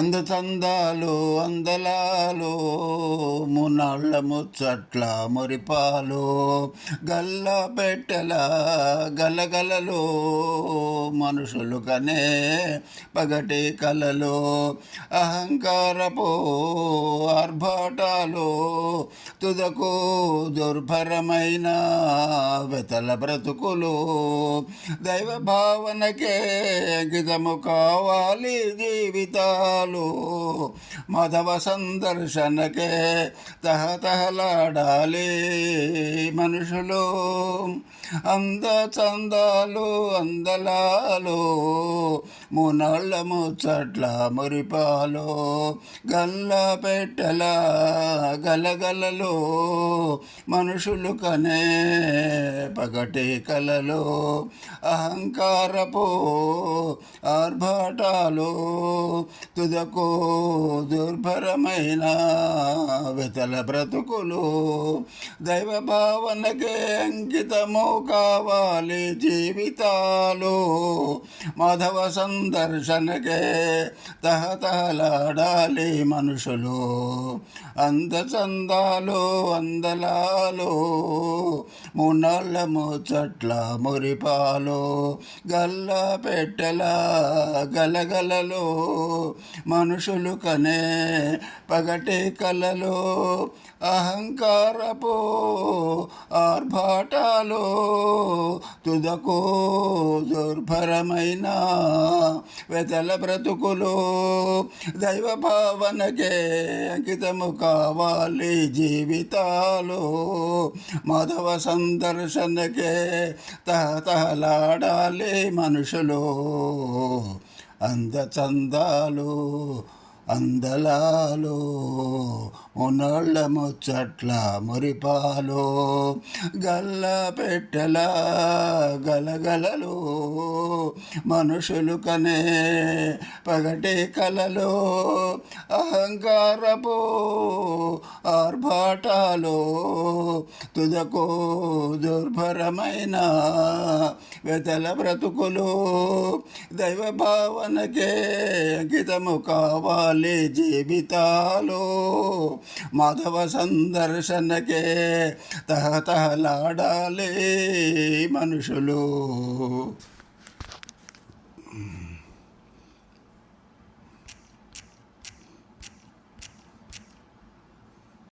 అందచందాలు అందలాలు మునాళ్ళ ముచ్చట్ల మురిపాలు గల్ల పెట్టెల గలగలలు మనుషులు కనే పగటి కలలు అహంకారపు ఆర్భాటాలు తుదకు దుర్భరమైన వెతల బ్రతుకులు దైవ భావనకే అంకితము కావాలి జీవితాలు. మాధవ సందర్శనకే తహతహలాడాలి మనుషులు. అంద చందాలు అందలాలు మూనాళ్ళ ముచ్చట్ల మురిపాలు గల్ల పెట్టెల గలగలలో మనుషులు కనే పగటి కలలో అహంకారపు ఆర్భాటాలు తుదకు దుర్భరమైన వితల బ్రతుకులు దైవ భావనకే అంకితము కావాలి జీవితాలు. మాధవ సందర్శనకే తహతహలాడాలి మనుషులు. అందచందాలు అందలాలు మూనాళ్ళ ముచ్చట్ల మురిపాలు గల్ల పెట్టెల గలగలలో మనుషులు కనే పగటే కలలో అహంకారపు ఆర్భాటాలో తుదకో దుర్భరమైన వెతల బ్రతుకులు. దైవ భావనకే అంకితము కావాలి జీవితాలు. మాధవ సందర్శనకే తహతహలాడాలి మనుషులు. అందచందాలు అందలాలు మునళ్ళ ముచ్చట్ల మురిపాలు గల్ల పెట్టెల గలగలలు మనుషులు కనే పగటి కలలు అహంకారపు ఆర్భాటాలు తుదకో దుర్భరమైన వెతల బ్రతుకులు దైవ భావనకే అంకితము కావాలి జీవితాలు. మాధవ సందర్శనకే తహతహలాడాలి మనుషులు.